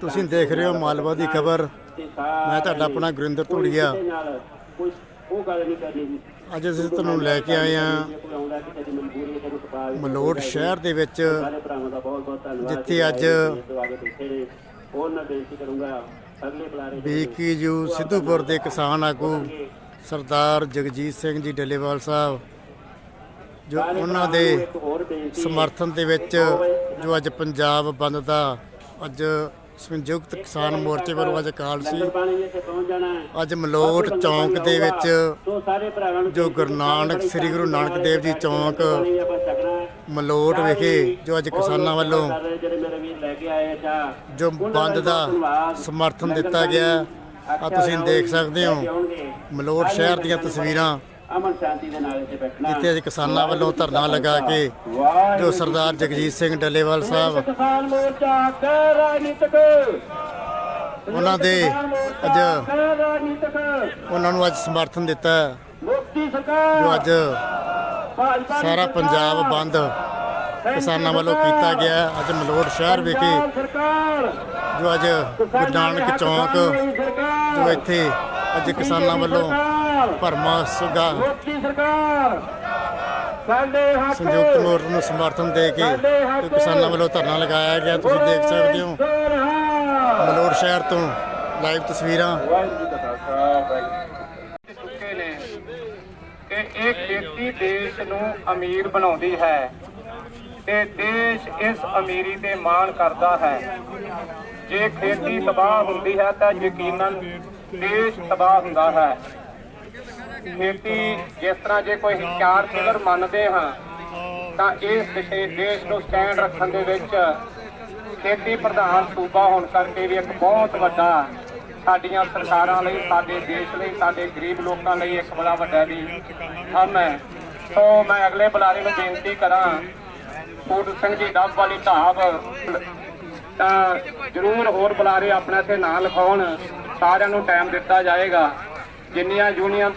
ਤੁਸੀਂ ਦੇਖ ਰਹੇ ਹੋ ਮਾਲਵਾ ਦੀ ਖਬਰ। ਮੈਂ ਤੁਹਾਡਾ ਆਪਣਾ ਗੁਰਿੰਦਰ ਧੂੜੀਆ। ਅੱਜ ਅਸੀਂ ਤੁਹਾਨੂੰ ਲੈ ਕੇ ਆਏ ਹਾਂ ਮਲੋਟ ਸ਼ਹਿਰ ਦੇ ਵਿੱਚ, ਜਿੱਥੇ ਅੱਜ ਦੁਆਗੇ ਬੈਠੇ ਨੇ ਸਿੱਧੂਪੁਰ ਦੇ ਕਿਸਾਨ ਆਗੂ ਸਰਦਾਰ ਜਗਜੀਤ ਸਿੰਘ ਜੀ ਡੱਲੇਵਾਲ ਸਾਹਿਬ, ਜੋ ਉਹਨਾਂ ਦੇ ਸਮਰਥਨ ਦੇ ਵਿੱਚ ਜੋ ਅੱਜ ਪੰਜਾਬ ਬੰਦ ਦਾ ਅੱਜ ਸੰਯੁਕਤ ਕਿਸਾਨ ਮੋਰਚੇ ਵੱਲੋਂ ਅੱਜ ਕਾਲ ਸੀ। ਅੱਜ ਮਲੋਟ ਚੌਂਕ ਦੇ ਵਿੱਚ ਜੋ ਗੁਰੂ ਨਾਨਕ ਸ੍ਰੀ ਗੁਰੂ ਨਾਨਕ ਦੇਵ ਜੀ ਚੌਂਕ ਮਲੋਟ ਵਿਖੇ ਜੋ ਅੱਜ ਕਿਸਾਨਾਂ ਵੱਲੋਂ ਜੋ ਬੰਦ ਦਾ ਸਮਰਥਨ ਦਿੱਤਾ ਗਿਆ। ਆ ਤੁਸੀਂ ਦੇਖ ਸਕਦੇ ਹੋ। ਮਲੋਟ ਸ਼ਹਿਰ ਦੀਆਂ ਤਸਵੀਰਾਂ। ਅਮਨ ਸ਼ਾਂਤੀ ਦੇ ਨਾਲ ਇੱਥੇ ਬੈਠਣਾ। ਜਿੱਥੇ ਅੱਜ ਕਿਸਾਨਾਂ ਵੱਲੋਂ ਧਰਨਾ ਲਗਾ ਕੇ ਜੋ ਸਰਦਾਰ ਜਗਜੀਤ ਸਿੰਘ ਡੱਲੇਵਾਲ ਸਾਹਿਬ ਕਿਸਾਨ ਮੋਰਚਾ ਕਰ ਰਾਜਨੀਤਿਕ। ਉਹਨਾਂ ਦੇ ਅੱਜ ਉਹਨਾਂ ਨੂੰ ਅੱਜ ਸਮਰਥਨ ਦਿੱਤਾ ਮੁਕਤੀ ਸਰਕਾਰ। ਜੋ ਅੱਜ ਸਾਰਾ ਪੰਜਾਬ ਬੰਦ ਕਿਸਾਨਾਂ ਵੱਲੋਂ ਕੀਤਾ ਗਿਆ। ਅੱਜ ਮਲੋਟ ਸ਼ਹਿਰ ਵਿਖੇ ਜੋ ਅੱਜ ਗੁਰੂ ਨਾਨਕ ਚੌਂਕ ਜੋ ਇੱਥੇ ਅੱਜ ਕਿਸਾਨਾਂ ਵੱਲੋਂ ਭਰਮਾ ਸੁਗਾ। ਮੁਕਤੀ ਸਰਕਾਰ ਸਾਡੇ ਹੱਕ। ਸੰਯੁਕਤ ਮੋਰਚੇ ਨੂੰ ਸਮਰਥਨ ਦੇ ਕੇ ਕਿਸਾਨਾਂ ਵੱਲੋਂ ਧਰਨਾ ਲਗਾਇਆ ਗਿਆ ਤੁਸੀਂ ਦੇਖ ਸਕਦੇ ਹੋ। ਮਲੋਟ ਸ਼ਹਿਰ ਤੋਂ ਲਾਈਵ ਤਸਵੀਰਾਂ। ਕਿ ਇਹ ਖੇਤੀ ਦੇਸ਼ ਨੂੰ ਅਮੀਰ ਬਣਾਉਂਦੀ ਹੈ ਤੇ ਦੇਸ਼ ਇਸ ਅਮੀਰੀ ਤੇ ਮਾਣ ਕਰਦਾ ਹੈ। ਜੇ ਖੇਤੀ ਤਬਾਹ ਹੁੰਦੀ ਹੈ ਤਾਂ ਯਕੀਨਨ ਦੇਸ਼ ਤਬਾਹ ਹੁੰਦਾ ਹੈ। ਖੇਤੀ ਜਿਸ ਤਰ੍ਹਾਂ ਜੇ ਕੋਈ ਚਾਰ ਪਿਲਰ ਮੰਨਦੇ ਹਾਂ, ਤਾਂ ਇਸ ਦੇਸ਼ ਨੂੰ ਸਟੈਂਡ ਰੱਖਣ ਦੇ ਵਿੱਚ ਖੇਤੀ ਪ੍ਰਧਾਨ ਸੂਬਾ ਹੋਣ ਕਰਕੇ ਵੀ ਇੱਕ ਬਹੁਤ ਵੱਡਾ ਸਾਡੀਆਂ ਸਰਕਾਰਾਂ ਲਈ, ਸਾਡੇ ਦੇਸ਼ ਲਈ, ਸਾਡੇ ਗਰੀਬ ਲੋਕਾਂ ਲਈ ਇੱਕ ਬੜਾ ਵੱਡਾ ਵੀ ਹਮ ਹੈ। ਸੋ ਮੈਂ ਅਗਲੇ ਬੁਲਾਰੇ ਨੂੰ ਬੇਨਤੀ ਕਰਾਂ ਪੂਰਨ ਸਿੰਘ ਜੀ, ਡੱਬ ਵਾਲੀ ਢਾਬ, ਤਾਂ ਜ਼ਰੂਰ ਹੋਰ ਬੁਲਾਰੇ ਆਪਣੇ ਇੱਥੇ ਨਾਂ ਲਿਖਾਉਣ, ਸਾਰਿਆਂ ਨੂੰ ਟਾਈਮ ਦਿੱਤਾ ਜਾਏਗਾ। ਜਿੰਨੀਆਂ ਯੂਨੀਅਨ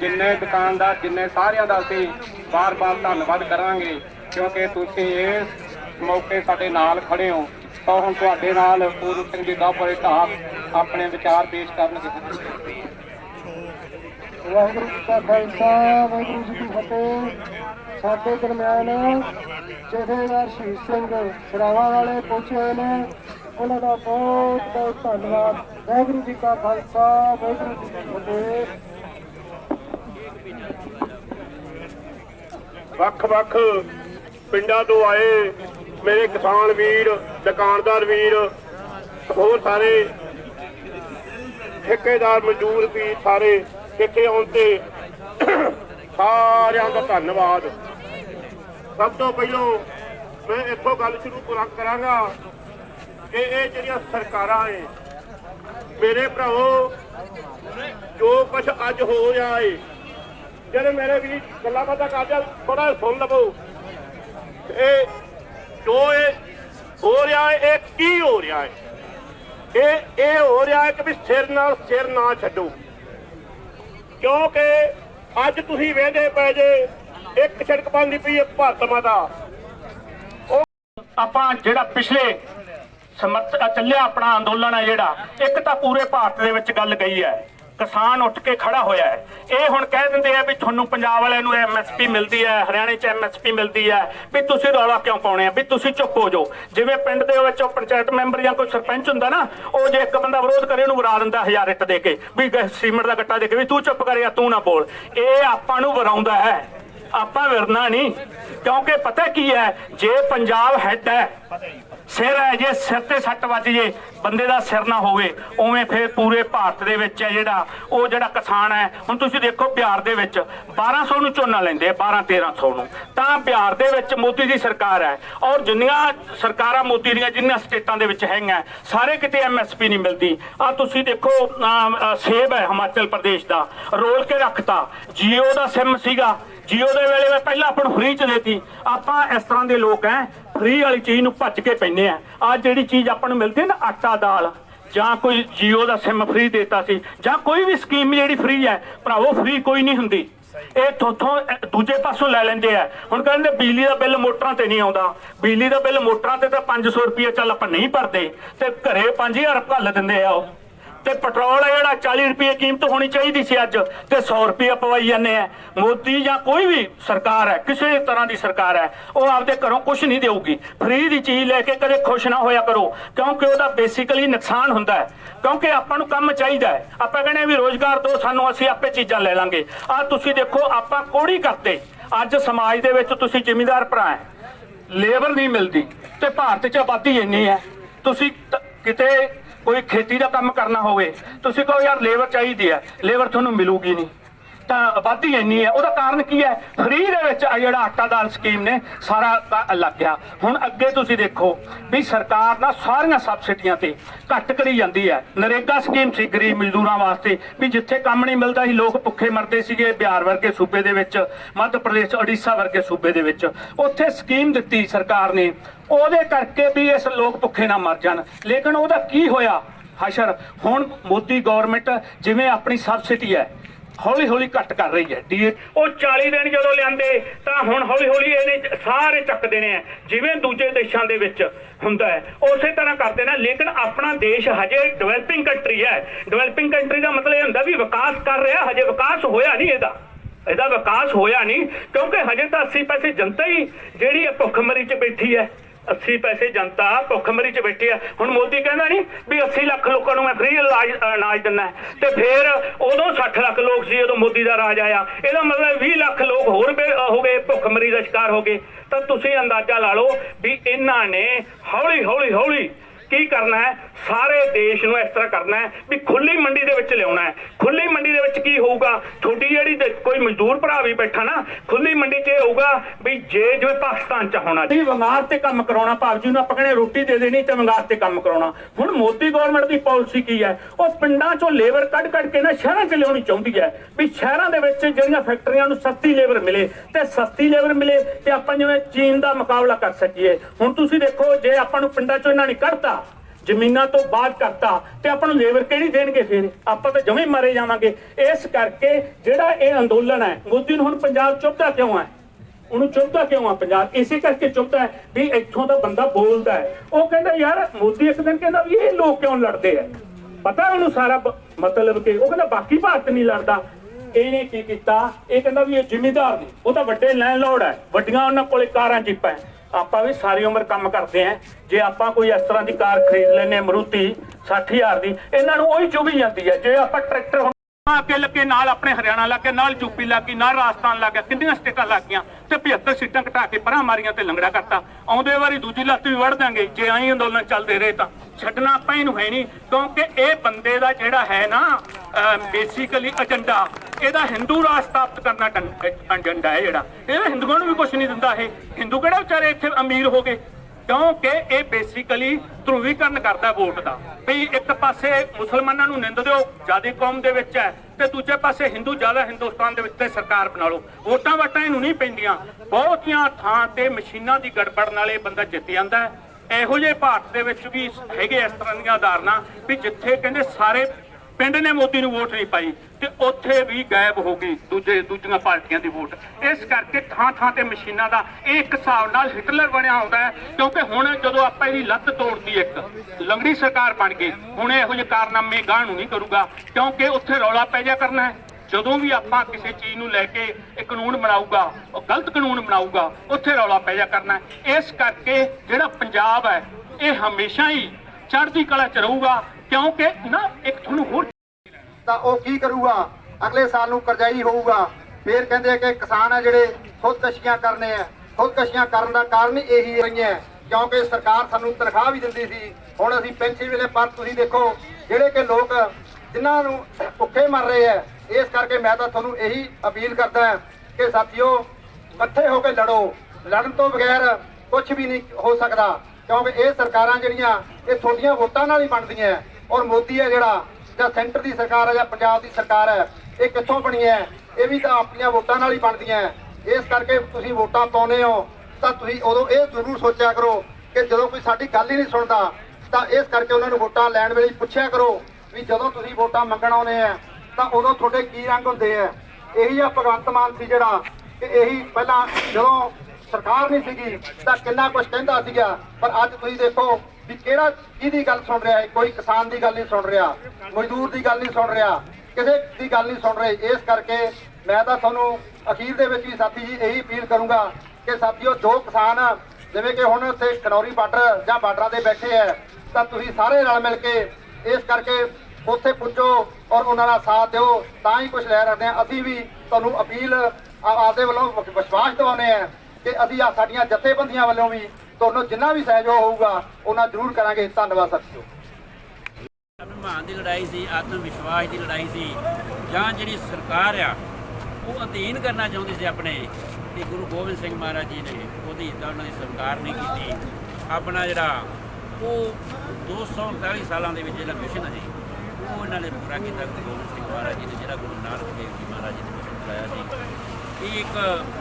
ਜਿੰਨੇ ਦੁਕਾਨਦਾਰ, ਜਿੰਨੇ ਸਾਰਿਆਂ ਦਾ ਅਸੀਂ ਬਾਰ-ਬਾਰ ਧੰਨਵਾਦ ਕਰਾਂਗੇ, ਕਿਉਂਕਿ ਤੁਸੀਂ ਇਸ ਮੌਕੇ ਸਾਡੇ ਨਾਲ ਖੜੇ ਹੋ। ਤਾਂ ਹੁਣ ਤੁਹਾਡੇ ਨਾਲ ਪੂਰਨ ਸਿੰਘ ਜੀ ਡੱਬ ਵਾਲੀ ਢਾਬ ਆਪਣੇ ਵਿਚਾਰ ਪੇਸ਼ ਕਰਨਗੇ। ਵਾਹਿਗੁਰੂ ਜੀ ਕਾ ਖਾਲਸਾ, ਵਾਹਿਗੁਰੂ ਜੀ ਕੀ ਫਤਿਹ। ਸਾਡੇ ਦਰਮਿਆਨ ਜਥੇਦਾਰ ਸ਼ਹੀਦ ਸਿੰਘ ਸਰਾਵਾਂ ਵਾਲੇ ਪਹੁੰਚੇ ਨੇ, ਉਹਨਾਂ ਦਾ ਬਹੁਤ ਬਹੁਤ ਧੰਨਵਾਦ। ਵਾਹਿਗੁਰੂ ਜੀ ਕਾ ਖਾਲਸਾ, ਵਾਹਿਗੁਰੂ ਜੀ ਕੀ ਫਤਿਹ। ਵੱਖ-ਵੱਖ ਪਿੰਡਾਂ ਤੋਂ ਆਏ ਮੇਰੇ ਕਿਸਾਨ ਵੀਰ, ਦੁਕਾਨਦਾਰ ਵੀਰ, ਹੋਰ ਸਾਰੇ ਠੇਕੇਦਾਰ ਮਜ਼ਦੂਰ ਵੀ ਸਾਰੇ ਇੱਥੇ ਆਉਣ ਤੇ ਸਾਰਿਆਂ ਦਾ ਧੰਨਵਾਦ। ਸਭ ਤੋਂ ਪਹਿਲਾਂ ਮੈਂ ਇੱਥੋਂ ਗੱਲ ਸ਼ੁਰੂ ਕਰਾਂ- ਕਰਾਂਗਾ ਕਿ ਇਹ ਜਿਹੜੀਆਂ ਸਰਕਾਰਾਂ ਏ ਮੇਰੇ ਭਰਾਵੋ, ਜੋ ਕੁਝ ਅੱਜ ਹੋ ਰਿਹਾ ਏ ਜਿਹੜੇ ਮੇਰੇ ਵੀ ਗੱਲਾਂ ਬਾਤਾਂ ਕਰਦੇ ਥੋੜਾ ਸੁਣ ਲਵੋ। ਇਹ ਜੋ ਇਹ ਹੋ ਰਿਹਾ ਹੈ, ਇਹ ਕੀ ਹੋ ਰਿਹਾ ਹੈ? ਇਹ ਇਹ ਹੋ ਰਿਹਾ ਹੈ ਕਿ ਵੀ ਸਿਰ ਨਾਲ ਸਿਰ ਨਾ ਛੱਡੋ। ਕਿਉਂਕਿ ਅੱਜ ਤੁਸੀਂ ਵੇਖਦੇ ਪਏ ਜੇ, ਇੱਕ ਸੜਕ ਬੰਦੀ ਪਈ ਹੈ ਭਾਰਤ ਮਾਤਾ। ਉਹ ਆਪਾਂ ਜਿਹੜਾ ਪਿਛਲੇ ਸਮਰਥ ਚੱਲਿਆ ਆਪਣਾ ਅੰਦੋਲਨ ਹੈ ਜਿਹੜਾ, ਇੱਕ ਤਾਂ ਪੂਰੇ ਭਾਰਤ ਦੇ ਵਿੱਚ ਗੱਲ ਗਈ ਹੈ। ਕਿਸਾਨ ਉੱਠ ਕੇ ਖੜਾ ਹੋਇਆ ਹੈ। ਇਹ ਹੁਣ ਕਹਿ ਦਿੰਦੇ ਆ ਵੀ ਤੁਹਾਨੂੰ ਪੰਜਾਬ ਵਾਲਿਆਂ ਨੂੰ ਐਮਐਸਪੀ ਮਿਲਦੀ ਹੈ, ਹਰਿਆਣੇ 'ਚ ਐਮਐਸਪੀ ਮਿਲਦੀ ਹੈ, ਵੀ ਤੁਸੀਂ ਰੌਲਾ ਕਿਉਂ ਪਾਉਣੇ ਆ? ਵੀ ਤੁਸੀਂ ਚੁੱਪ ਹੋ ਜਾਓ। ਜਿਵੇਂ ਪਿੰਡ ਦੇ ਵਿੱਚ ਪੰਚਾਇਤ ਮੈਂਬਰ ਜਾਂ ਕੋਈ ਸਰਪੰਚ ਹੁੰਦਾ ਨਾ, ਉਹ ਜੇ ਇੱਕ ਬੰਦਾ ਵਿਰੋਧ ਕਰੇ, ਉਹਨੂੰ ਵਰਾ ਦਿੰਦਾ ਹਜ਼ਾਰ ਇੱਟ ਦੇ ਕੇ, ਵੀ ਗ- ਦਾ ਗੱਟਾ ਦੇ ਕੇ, ਵੀ ਤੂੰ ਚੁੱਪ ਕਰ ਜਾਂ ਤੂੰ ਨਾ ਬੋਲ। ਇਹ ਆਪਾਂ ਨੂੰ ਵਰਾਉਂਦਾ ਹੈ। ਆਪਾਂ ਵਿਰਨਾ ਨਹੀਂ। ਕਿਉਂਕਿ ਪਤਾ ਕੀ ਹੈ, ਜੇ ਪੰਜਾਬ ਹੈਡ ਹੈ ਸਿਰ ਹੈ ਜੇ ਸਿਰ ਤੇ ਸੱਟ ਵੱਜ ਜੇ, ਬੰਦੇ ਦਾ ਸਿਰ ਨਾ ਹੋਵੇ, ਉਵੇਂ ਫਿਰ ਪੂਰੇ ਭਾਰਤ ਦੇ ਵਿੱਚ ਹੈ ਜਿਹੜਾ, ਉਹ ਜਿਹੜਾ ਕਿਸਾਨ ਹੈ, ਹੁਣ ਤੁਸੀਂ ਦੇਖੋ ਬਿਹਾਰ ਦੇ ਵਿੱਚ 1200 ਨੂੰ ਝੋਨਾ ਲੈਂਦੇ ਆ 12 1300 ਨੂੰ। ਤਾਂ ਬਿਹਾਰ ਦੇ ਵਿੱਚ ਮੋਦੀ ਦੀ ਸਰਕਾਰ ਹੈ, ਔਰ ਜਿੰਨੀਆਂ ਸਰਕਾਰਾਂ ਮੋਦੀ ਦੀਆਂ, ਜਿੰਨੀਆਂ ਸਟੇਟਾਂ ਦੇ ਵਿੱਚ ਹੈਗੀਆਂ, ਸਾਰੇ ਕਿਤੇ ਐਮਐਸਪੀ ਨਹੀਂ ਮਿਲਦੀ। ਆ ਤੁਸੀਂ ਦੇਖੋ ਸੇਬ ਹੈ ਹਿਮਾਚਲ ਪ੍ਰਦੇਸ਼ ਦਾ, ਰੋਲ ਕੇ ਰੱਖਤਾ। ਜੀਓ ਦਾ ਸਿਮ ਸੀਗਾ ਜੀਓ ਦੇ ਵੇਲੇ ਮੈਂ ਪਹਿਲਾਂ ਆਪਾਂ ਨੂੰ ਫ੍ਰੀ ਚ ਦੇਤੀ। ਆਪਾਂ ਇਸ ਤਰ੍ਹਾਂ ਦੇ ਲੋਕ ਐ ਫ੍ਰੀ ਵਾਲੀ ਚੀਜ਼ ਨੂੰ ਭੱਜ ਕੇ ਪੈਨੇ ਆ ਆ ਜਿਹੜੀ ਚੀਜ਼ ਆਪਾਂ ਨੂੰ ਮਿਲਦੀ ਨਾ, ਆਟਾ ਦਾਲ, ਜਾਂ ਕੋਈ ਜੀਓ ਦਾ ਸਿਮ ਫ੍ਰੀ ਦੇਤਾ ਸੀ, ਜਾਂ ਕੋਈ ਵੀ ਸਕੀਮ ਜਿਹੜੀ ਫ੍ਰੀ ਹੈ ਭਰਾਵੋ ਫ੍ਰੀ ਕੋਈ ਨਹੀਂ ਹੁੰਦੀ। ਇਹ ਥੋਥੋਂ ਦੂਜੇ ਪਾਸੋਂ ਲੈ ਲੈਂਦੇ ਆ ਹੁਣ ਕਹਿੰਦੇ ਬਿਜਲੀ ਦਾ ਬਿੱਲ ਮੋਟਰਾਂ ਤੇ ਨਹੀਂ ਆਉਂਦਾ। ਬਿਜਲੀ ਦਾ ਬਿੱਲ ਮੋਟਰਾਂ ਤੇ ਤਾਂ 500 ਰੁਪਏ ਚੱਲ ਆਪਾਂ ਨਹੀਂ ਭਰਦੇ, ਤੇ ਘਰੇ 5000 ਘੱਲ ਦਿੰਦੇ ਆ ਉਹ। ਤੇ ਪੈਟਰੋਲ ਹੈ ਜਿਹੜਾ 40 ਰੁਪਏ ਕੀਮਤ ਹੋਣੀ ਚਾਹੀਦੀ ਸੀ ਅੱਜ, ਤੇ 100 ਰੁਪਏ ਪਵਾਈ ਜਾਂਦੇ ਆ। ਮੋਦੀ ਜਾਂ ਕੋਈ ਵੀ ਸਰਕਾਰ ਹੈ, ਕਿਸੇ ਤਰ੍ਹਾਂ ਦੀ ਸਰਕਾਰ ਹੈ, ਉਹ ਆਪਦੇ ਘਰੋਂ ਕੁਝ ਨਹੀਂ ਦੇਊਗੀ। ਫ੍ਰੀ ਦੀ ਚੀਜ਼ ਲੈ ਕੇ ਕਦੇ ਖੁਸ਼ ਨਾ ਹੋਇਆ ਕਰੋ, ਕਿਉਂਕਿ ਉਹਦਾ ਬੇਸਿਕਲੀ ਨੁਕਸਾਨ ਹੁੰਦਾ ਹੈ। ਕਿਉਂਕਿ ਆਪਾਂ ਨੂੰ ਕੰਮ ਚਾਹੀਦਾ ਹੈ। ਆਪਾਂ ਕਹਿੰਦੇ ਆ ਵੀ ਰੋਜ਼ਗਾਰ ਦਿਓ ਸਾਨੂੰ ਅਸੀਂ ਆਪੇ ਚੀਜ਼ਾਂ ਲੈ ਲਾਂਗੇ। ਆ ਤੁਸੀਂ ਦੇਖੋ, ਆਪਾਂ ਕੋੜੀ ਕਰਦੇ ਅੱਜ ਸਮਾਜ ਦੇ ਵਿੱਚ ਤੁਸੀਂ ਜ਼ਿਮੀਂਦਾਰ ਭਰਾ ਹੈ, ਲੇਬਰ ਨਹੀਂ ਮਿਲਦੀ, ਤੇ ਭਾਰਤ 'ਚ ਆਬਾਦੀ ਇੰਨੀ ਹੈ। ਤੁਸੀਂ ਕਿਤੇ ਕੋਈ ਖੇਤੀ ਦਾ ਕੰਮ ਕਰਨਾ ਹੋਵੇ, ਤੁਸੀਂ ਕਹੋ ਯਾਰ ਲੇਬਰ ਚਾਹੀਦੀ ਹੈ, ਲੇਬਰ ਤੁਹਾਨੂੰ ਮਿਲੂਗੀ ਨਹੀਂ। ਤਾਂ ਆਬਾਦੀ ਇੰਨੀ ਹੈ। ਉਹਦਾ ਕਾਰਨ ਕੀ ਹੈ? ਫ੍ਰੀ ਦੇ ਵਿੱਚ ਆ ਜਿਹੜਾ ਆਟਾ ਦਾਲ ਸਕੀਮ ਨੇ, ਸਾਰਾ ਕ- ਲੱਗ ਗਿਆ। ਹੁਣ ਅੱਗੇ ਤੁਸੀਂ ਦੇਖੋ ਵੀ ਸਰਕਾਰ ਨਾ ਸਾਰੀਆਂ ਸਬਸਿਡੀਆਂ ਤੇ ਘੱਟ ਕਰੀ ਜਾਂਦੀ ਹੈ। ਨਰੇਗਾ ਸਕੀਮ ਸੀ ਗਰੀਬ ਮਜ਼ਦੂਰਾਂ ਵਾਸਤੇ ਵੀ ਜਿੱਥੇ ਕੰਮ ਨਹੀਂ ਮਿਲਦਾ ਸੀ, ਲੋਕ ਭੁੱਖੇ ਮਰਦੇ ਸੀਗੇ ਬਿਹਾਰ ਵਰਗੇ ਸੂਬੇ ਦੇ ਵਿੱਚ, ਮੱਧ ਪ੍ਰਦੇਸ਼, ਉੜੀਸਾ ਵਰਗੇ ਸੂਬੇ ਦੇ ਵਿੱਚ। ਉੱਥੇ ਸਕੀਮ ਦਿੱਤੀ ਸਰਕਾਰ ਨੇ। ਉਹਦੇ ਕਰਕੇ ਵੀ ਇਸ ਲੋਕ ਭੁੱਖੇ ਨਾ ਮਰ ਜਾਣ। ਲੇਕਿਨ ਉਹਦਾ ਕੀ ਹੋਇਆ? ਹਸ਼ਰ, ਹੁਣ ਮੋਦੀ ਗਵਰਨਮੈਂਟ ਜਿਵੇਂ ਆਪਣੀ ਸਬਸਿਡੀ ਹੈ ਹੌਲੀ ਹੌਲੀ ਘੱਟ ਕਰ ਰਹੀ ਹੈ ਡੀ ਉਹ 40 ਦਿਨ ਜਦੋਂ ਲਿਆਂਦੇ, ਤਾਂ ਹੁਣ ਹੌਲੀ ਹੌਲੀ ਇਹਨੇ ਸਾਰੇ ਚੱਕ ਦੇਣੇ ਆ। ਜਿਵੇਂ ਦੂਜੇ ਦੇਸ਼ਾਂ ਦੇ ਵਿੱਚ ਹੁੰਦਾ ਹੈ। ਉਸੇ ਤਰ੍ਹਾਂ ਕਰਦੇ ਨੇ ਲੇਕਿਨ ਆਪਣਾ ਦੇਸ਼ ਹਜੇ ਡਿਵੈਲਪਿੰਗ ਕੰਟਰੀ ਹੈ। ਡਿਵੈਲਪਿੰਗ ਕੰਟਰੀ ਦਾ ਮਤਲਬ ਇਹ ਹੁੰਦਾ ਵੀ ਵਿਕਾਸ ਕਰ ਰਿਹਾ, ਹਜੇ ਵਿਕਾਸ ਹੋਇਆ ਨਹੀਂ ਇਹਦਾ। ਇਹਦਾ ਵਿਕਾਸ ਹੋਇਆ ਨਹੀਂ, ਕਿਉਂਕਿ ਹਜੇ ਤਾਂ 80 ਪੈਸੇ ਜਨਤਾ ਹੀ ਜਿਹੜੀ ਇਹ ਭੁੱਖਮਰੀ 'ਚ ਬੈਠੀ ਹੈ। 80 ਪੈਸੇ ਜਨਤਾ ਭੁੱਖਮਰੀ 'ਚ ਬੈਠੀ ਆ। ਹੁਣ ਮੋਦੀ ਕਹਿੰਦਾ ਨਹੀਂ ਵੀ 80 ਲੱਖ ਲੋਕਾਂ ਨੂੰ ਮੈਂ ਫ੍ਰੀ ਇਲਾਜ, ਅਨਾਜ ਦਿੰਦਾ ਤੇ ਫਿਰ ਉਦੋਂ 60 ਲੱਖ ਲੋਕ ਸੀ ਜਦੋਂ ਮੋਦੀ ਦਾ ਰਾਜ ਆਇਆ। ਇਹਦਾ ਮਤਲਬ 20 ਲੱਖ ਲੋਕ ਹੋਰ ਹੋ ਗਏ ਭੁੱਖਮਰੀ ਦਾ ਸ਼ਿਕਾਰ ਹੋ ਗਏ। ਤਾਂ ਤੁਸੀਂ ਅੰਦਾਜ਼ਾ ਲਾ ਲਓ ਵੀ ਇਹਨਾਂ ਨੇ ਹੌਲੀ ਹੌਲੀ ਹੌਲੀ ਕੀ ਕਰਨਾ ਹੈ? ਸਾਰੇ ਦੇਸ਼ ਨੂੰ ਇਸ ਤਰ੍ਹਾਂ ਕਰਨਾ ਹੈ ਵੀ ਖੁੱਲੀ ਮੰਡੀ ਦੇ ਵਿੱਚ ਲਿਆਉਣਾ ਹੈ। ਖੁੱਲੀ ਮੰਡੀ ਦੇ ਵਿੱਚ ਕੀ ਹੋਊਗਾ? ਤੁਹਾਡੀ ਜਿਹੜੀ ਕੋਈ ਮਜ਼ਦੂਰ ਭਰਾ ਵੀ ਬੈਠਾ ਨਾ, ਖੁੱਲੀ ਮੰਡੀ 'ਚ ਇਹ ਹੋਊਗਾ ਵੀ ਜੇ ਜਿਵੇਂ ਪਾਕਿਸਤਾਨ 'ਚ ਹੋਣਾ ਜੀ। ਵੰਗਾਰ ਤੇ ਕੰਮ ਕਰਾਉਣਾ, ਭਾਵ ਜੀ ਨੂੰ ਆਪਾਂ ਕਹਿੰਦੇ ਰੋਟੀ ਦੇ ਦੇਣੀ ਤੇ ਵੰਗਾਰ ਤੇ ਕੰਮ ਕਰਾਉਣਾ। ਹੁਣ ਮੋਦੀ ਗਵਰਨਮੈਂਟ ਦੀ ਪਾਲਿਸੀ ਕੀ ਹੈ? ਉਹ ਪਿੰਡਾਂ 'ਚੋਂ ਲੇਬਰ ਕੱਢ ਕੱਢ ਕੇ ਨਾ ਸ਼ਹਿਰਾਂ 'ਚ ਲਿਆਉਣੀ ਚਾਹੁੰਦੀ ਹੈ ਵੀ ਸ਼ਹਿਰਾਂ ਦੇ ਵਿੱਚ ਜਿਹੜੀਆਂ ਫੈਕਟਰੀਆਂ ਨੂੰ ਸਸਤੀ ਲੇਬਰ ਮਿਲੇ ਤੇ ਸਸਤੀ ਲੇਬਰ ਮਿਲੇ ਤੇ ਆਪਾਂ ਜਿਵੇਂ ਚੀਨ ਦਾ ਮੁਕਾਬਲਾ ਕਰ ਸਕੀਏ। ਹੁਣ ਤੁਸੀਂ ਦੇਖੋ, ਜੇ ਆਪਾਂ ਨੂੰ ਪਿੰਡਾਂ 'ਚੋਂ ਇਹਨਾਂ ਨੇ ਕੱਢਤਾ ਜ਼ਮੀਨਾਂ ਤੋਂ ਬਾਅਦ ਕਰਤਾ ਤੇ ਆਪਾਂ ਨੂੰ ਲੇਬਰ ਕਿਹੜੀ ਦੇਣਗੇ ਫਿਰ? ਆਪਾਂ ਤਾਂ ਜਮੇ ਮਾਰੇ ਜਾਵਾਂਗੇ। ਇਸ ਕਰਕੇ ਜਿਹੜਾ ਇਹ ਅੰਦੋਲਨ ਹੈ, ਮੋਦੀ ਨੂੰ ਹੁਣ ਪੰਜਾਬ ਚੁੱਪਦਾ ਕਿਉਂ ਹੈ? ਉਹਨੂੰ ਚੁੱਪਦਾ ਕਿਉਂ ਆ ਪੰਜਾਬ? ਇਸੇ ਕਰਕੇ ਚੁੱਪਦਾ ਹੈ ਵੀ ਇੱਥੋਂ ਦਾ ਬੰਦਾ ਬੋਲਦਾ ਹੈ। ਉਹ ਕਹਿੰਦਾ, ਯਾਰ, ਮੋਦੀ ਇੱਕ ਦਿਨ ਕਹਿੰਦਾ ਵੀ ਇਹ ਲੋਕ ਕਿਉਂ ਲੜਦੇ ਆ? ਪਤਾ ਉਹਨੂੰ ਸਾਰਾ ਮਤਲਬ ਕਿ ਉਹ ਕਹਿੰਦਾ, ਬਾਕੀ ਭਾਰਤ ਨਹੀਂ ਲੜਦਾ। ਇਹਨੇ ਕੀ ਕੀਤਾ? ਇਹ ਕਹਿੰਦਾ ਵੀ ਇਹ ਜ਼ਿਮੀਦਾਰ ਨੇ। ਉਹ ਤਾਂ ਵੱਡੇ ਲੈਂਡਲੋਰਡ ਹੈ। ਵੱਡੀਆਂ ਉਹਨਾਂ ਕੋਲੇ ਕਾਰਾਂ, ਜੀਪਾਂ ਆਪਾਂ ਵੀ ਸਾਰੀ ਉਮਰ ਕੰਮ ਕਰਦੇ ਆਂ। ਜੇ ਆਪਾਂ ਕੋਈ ਇਸ ਤਰ੍ਹਾਂ ਦੀ ਕਾਰ ਖਰੀਦ ਲੈਨੇ ਮਰੂਤੀ 60000 ਦੀ, ਇਹਨਾਂ ਨੂੰ ਉਹੀ ਚੁਭੀ ਜਾਂਦੀ ਹੈ ਜੇ ਆਪਾਂ ਟਰੈਕਟਰ ਹੁਣ ਲੱਗੇ, ਨਾਲ ਆਪਣੇ ਹਰਿਆਣਾ ਲੱਗ, ਨਾਲ ਯੂਪੀ ਲੱਗ, ਨਾਲ ਰਾਜਸਥਾਨ ਲੱਗ, ਕਿੰਨੀਆਂ ਸਟੇਟਾਂ ਲੱਗ ਗਈਆਂ ਤੇ 75 ਸੀਟਾਂ ਘਟਾ ਕੇ ਪਰਾਂ ਮਾਰੀਆਂ ਤੇ ਲੰਗੜਾ ਕਰਤਾ। ਆਉਂਦੇ ਵਾਰੀ ਦੂਜੀ ਲੱਤ ਵੀ ਵੜ ਦਾਂਗੇ ਜੇ ਐਂ ਅੰਦੋਲਨ ਚੱਲਦੇ ਰਹੇ ਤਾਂ। ਛੱਡਣਾ ਆਪਾਂ ਇਹਨੂੰ ਹੈ ਨਹੀਂ, ਕਿਉਂਕਿ ਇਹ ਬੰਦੇ ਦਾ ਜਿਹੜਾ ਹੈ ਨਾ ਬੇਸਿਕਲੀ ਏਜੰਡਾ ਇਹਦਾ ਹਿੰਦੂ ਰਾਜ ਸਥਾਪਿਤ ਕਰਨਾ ਏਜੰਡਾ ਹੈ ਜਿਹੜਾ। ਇਹ ਹਿੰਦੂਆਂ ਨੂੰ ਵੀ ਕੁਝ ਨਹੀਂ ਦਿੰਦਾ ਇਹ। ਹਿੰਦੂ ਕਿਹੜਾ ਵਿਚਾਰੇ ਇੱਥੇ ਅਮੀਰ ਹੋ ਗਏ? ਕਿਉਂਕਿ ਇਹ ਬੇਸਿਕਲੀ ਧਰੂਵੀਕਰਨ ਕਰਦਾ ਵੋਟ ਦਾ। ਵੀ ਇੱਕ ਪਾਸੇ ਮੁਸਲਮਾਨਾਂ ਨੂੰ ਨਿੰਦ ਦਿਓ, ਜਿਆਦੀ ਕੌਮ ਦੇ ਵਿੱਚ ਹੈ, ਤੇ ਦੂਜੇ ਪਾਸੇ ਹਿੰਦੂ ਜ਼ਿਆਦਾ ਹਿੰਦੁਸਤਾਨ ਦੇ ਵਿੱਚ ਤੇ ਸਰਕਾਰ ਬਣਾ ਲਓ। ਵੋਟਾਂ ਵਾਟਾਂ ਇਹਨੂੰ ਨਹੀਂ ਪੈਂਦੀਆਂ। ਬਹੁਤੀਆਂ ਥਾਂ ਤੇ ਮਸ਼ੀਨਾਂ ਦੀ ਗੜਬੜ ਨਾਲ ਇਹ ਬੰਦਾ ਜਿੱਤ ਜਾਂਦਾ ਹੈ। ਇਹੋ ਜਿਹੇ ਭਾਰਤ ਦੇ ਵਿੱਚ ਵੀ ਹੈਗੇ ਇਸ ਤਰ੍ਹਾਂ ਦੀਆਂ ਉਦਾਹਰਨਾਂ ਵੀ ਜਿੱਥੇ ਕਹਿੰਦੇ ਸਾਰੇ ਪਿੰਡ ਨੇ ਮੋਦੀ ਨੂੰ ਵੋਟ ਨਹੀਂ ਪਾਈ ਤੇ ਉੱਥੇ ਵੀ ਗਾਇਬ ਹੋ ਗਈ ਦੂਜੇ ਦੂਜੀਆਂ ਪਾਰਟੀਆਂ ਦੀ ਵੋਟ। ਇਸ ਕਰਕੇ ਥਾਂ ਥਾਂ ਤੇ ਮਸ਼ੀਨਾਂ ਦਾ ਇਹ ਇੱਕ ਹਿਸਾਬ ਨਾਲ ਹਿਟਲਰ ਬਣਿਆ ਹੁੰਦਾ ਹੈ, ਕਿਉਂਕਿ ਹੁਣ ਜਦੋਂ ਆਪਾਂ ਇਹਦੀ ਲੱਤ ਤੋੜਦੀ ਇੱਕ, ਲੰਗੜੀ ਸਰਕਾਰ ਬਣ ਗਈ, ਹੁਣ ਇਹੋ ਜਿਹੇ ਕਾਰਨਾਮੇ ਗਾਹ ਨੂੰ ਨਹੀਂ ਕਰੂਗਾ, ਕਿਉਂਕਿ ਉੱਥੇ ਰੌਲਾ ਪੈ ਜਾ ਕਰਨਾ ਹੈ। ਜਦੋਂ ਵੀ ਆਪਾਂ ਕਿਸੇ ਚੀਜ਼ ਨੂੰ ਲੈ ਕੇ ਇਹ ਕਾਨੂੰਨ ਬਣਾਊਗਾ, ਉਹ ਗਲਤ ਕਾਨੂੰਨ ਬਣਾਊਗਾ, ਉੱਥੇ ਰੌਲਾ ਪੈ ਜਾ ਕਰਨਾ ਇਸ ਕਰਕੇ ਜਿਹੜਾ ਪੰਜਾਬ ਹੈ, ਇਹ ਹਮੇਸ਼ਾ ਹੀ ਚੜ੍ਹਦੀ ਕਲਾ ਚ ਰਹੂਗਾ ਕਿਉਂਕਿ ਨਾ, ਇੱਕ ਤੁਹਾਨੂੰ ਹੋਰ ਤਾਂ ਉਹ ਕੀ ਕਰੂਗਾ? ਅਗਲੇ ਸਾਲ ਨੂੰ ਕਰਜ਼ਾਈ ਹੋਊਗਾ। ਫਿਰ ਕਹਿੰਦੇ ਕਿ ਕਿਸਾਨ ਆ ਜਿਹੜੇ ਖੁਦਕਸ਼ੀਆਂ ਕਰਨੇ ਆ। ਖੁਦਕਸ਼ੀਆਂ ਕਰਨ ਦਾ ਕਾਰਨ ਇਹੀ ਰਹੀਆਂ। ਕਿਉਂਕਿ ਸਰਕਾਰ ਸਾਨੂੰ ਤਨਖਾਹ ਵੀ ਦਿੰਦੀ ਸੀ। ਹੁਣ ਅਸੀਂ ਪੈਨਸ਼ਨ ਵੇਲੇ ਪਰ ਤੁਸੀਂ ਦੇਖੋ, ਜਿਹੜੇ ਕਿ ਲੋਕ ਜਿਨ੍ਹਾਂ ਨੂੰ ਭੁੱਖੇ ਮਰ ਰਹੇ ਆ, ਇਸ ਕਰਕੇ ਮੈਂ ਤਾਂ ਤੁਹਾਨੂੰ ਇਹੀ ਅਪੀਲ ਕਰਦਾ ਕਿ ਸਾਥੀਓ, ਇਕੱਠੇ ਹੋ ਕੇ ਲੜੋ। ਲੜਨ ਤੋਂ ਬਗੈਰ ਕੁਝ ਵੀ ਨਹੀਂ ਹੋ ਸਕਦਾ। ਕਿਉਂਕਿ ਇਹ ਸਰਕਾਰਾਂ ਜਿਹੜੀਆਂ, ਇਹ ਤੁਹਾਡੀਆਂ ਵੋਟਾਂ ਨਾਲ ਹੀ ਬਣਦੀਆਂ। ਹੈ। ਔਰ ਮੋਦੀ ਹੈ ਜਿਹੜਾ, ਜਾਂ ਸੈਂਟਰ ਦੀ ਸਰਕਾਰ ਹੈ ਜਾਂ ਪੰਜਾਬ ਦੀ ਸਰਕਾਰ ਹੈ, ਇਹ ਕਿੱਥੋਂ ਬਣੀ ਹੈ? ਇਹ ਵੀ ਤਾਂ ਆਪਣੀਆਂ ਵੋਟਾਂ ਨਾਲ ਹੀ ਬਣਦੀਆਂ ਹੈ। ਇਸ ਕਰਕੇ ਤੁਸੀਂ ਵੋਟਾਂ ਪਾਉਂਦੇ ਹੋ, ਤਾਂ ਤੁਸੀਂ ਉਦੋਂ ਇਹ ਜ਼ਰੂਰ ਸੋਚਿਆ ਕਰੋ ਕਿ ਜਦੋਂ ਕੋਈ ਸਾਡੀ ਗੱਲ ਹੀ ਨਹੀਂ ਸੁਣਦਾ, ਤਾਂ ਇਸ ਕਰਕੇ ਉਹਨਾਂ ਨੂੰ ਵੋਟਾਂ ਲੈਣ ਵੇਲੇ ਪੁੱਛਿਆ ਕਰੋ ਵੀ ਜਦੋਂ ਤੁਸੀਂ ਵੋਟਾਂ ਮੰਗਣ ਆਉਂਦੇ ਆ ਤਾਂ ਉਦੋਂ ਤੁਹਾਡੇ ਕੀ ਰੰਗ ਹੁੰਦੇ ਆ ਇਹੀ ਆ ਭਗਵੰਤ ਮਾਨ ਸੀ ਜਿਹੜਾ, ਕਿ ਇਹੀ ਪਹਿਲਾਂ ਜਦੋਂ ਸਰਕਾਰ ਨਹੀਂ ਸੀਗੀ, ਤਾਂ ਕਿੰਨਾ ਕੁਝ ਕਹਿੰਦਾ ਸੀਗਾ। ਪਰ ਅੱਜ ਤੁਸੀਂ ਦੇਖੋ ਵੀ ਕਿਹੜਾ ਕਿਹਦੀ ਗੱਲ ਸੁਣ ਰਿਹਾ ਹੈ, ਕੋਈ ਕਿਸਾਨ ਦੀ ਗੱਲ ਨਹੀਂ ਸੁਣ ਰਿਹਾ, ਮਜ਼ਦੂਰ ਦੀ ਗੱਲ ਨਹੀਂ ਸੁਣ ਰਿਹਾ, ਕਿਸੇ ਦੀ ਗੱਲ ਨਹੀਂ ਸੁਣ ਰਹੇ, ਇਸ ਕਰਕੇ ਮੈਂ ਤਾਂ ਤੁਹਾਨੂੰ ਅਖੀਰ ਦੇ ਵਿੱਚ ਵੀ ਸਾਥੀ ਜੀ ਇਹੀ ਅਪੀਲ ਕਰੂੰਗਾ ਕਿ ਸਾਥੀਓ, ਜੋ ਕਿਸਾਨ ਜਿਵੇਂ ਕਿ ਹੁਣ ਉੱਥੇ ਕਨੌਰੀ ਬਾਰਡਰ ਜਾਂ ਬਾਰਡਰਾਂ ਦੇ ਬੈਠੇ ਹੈ, ਤਾਂ ਤੁਸੀਂ ਸਾਰੇ ਰਲ ਮਿਲ ਕੇ ਇਸ ਕਰਕੇ ਉੱਥੇ ਪੁੱਜੋ ਔਰ ਉਹਨਾਂ ਦਾ ਸਾਥ ਦਿਓ, ਤਾਂ ਹੀ ਕੁਝ ਲੈ ਰੱਖਦੇ ਹਾਂ। ਅਸੀਂ ਵੀ ਤੁਹਾਨੂੰ ਅਪੀਲ ਆਪਦੇ ਵੱਲੋਂ ਵਿਸ਼ਵਾਸ ਦਿਵਾਉਂਦੇ ਆ ਕਿ ਅਸੀਂ ਆ ਸਾਡੀਆਂ ਜਥੇਬੰਦੀਆਂ ਵੱਲੋਂ ਵੀ ਤੁਹਾਨੂੰ ਜਿੰਨਾ ਵੀ ਸਹਿਯੋਗ ਹੋਊਗਾ, ਉਹਨਾਂ ਜ਼ਰੂਰ ਕਰਾਂਗੇ। ਧੰਨਵਾਦ ਸਾਥੀਓ ਅਭਿਮਾਨ ਦੀ ਲੜਾਈ ਸੀ ਆਤਮ ਵਿਸ਼ਵਾਸ ਦੀ ਲੜਾਈ ਸੀ, ਜਾਂ ਜਿਹੜੀ ਸਰਕਾਰ ਆ, ਉਹ ਅਧੀਨ ਕਰਨਾ ਚਾਹੁੰਦੀ ਸੀ ਆਪਣੇ, ਤੇ ਗੁਰੂ ਗੋਬਿੰਦ ਸਿੰਘ ਮਹਾਰਾਜ ਜੀ ਨੇ ਉਹਦੀ ਤਾਂ ਉਹਨਾਂ ਦੀ ਸਰਕਾਰ ਨਹੀਂ ਕੀਤੀ। ਆਪਣਾ ਜਿਹੜਾ ਉਹ 239 ਸਾਲਾਂ ਦੇ ਵਿੱਚ ਜਿਹੜਾ ਮਿਸ਼ਨ ਹੈ ਉਹ ਇਹਨਾਂ ਨੇ ਪੂਰਾ ਕੀਤਾ ਗੁਰੂ ਗੋਬਿੰਦ ਸਿੰਘ ਮਹਾਰਾਜ ਜੀ ਨੇ, ਜਿਹੜਾ ਗੁਰੂ ਨਾਨਕ ਦੇਵ ਜੀ ਮਹਾਰਾਜ ਜੀ ਨੇ ਮਿਸ਼ਨ ਚਲਾਇਆ ਸੀ। ਇਹ ਇੱਕ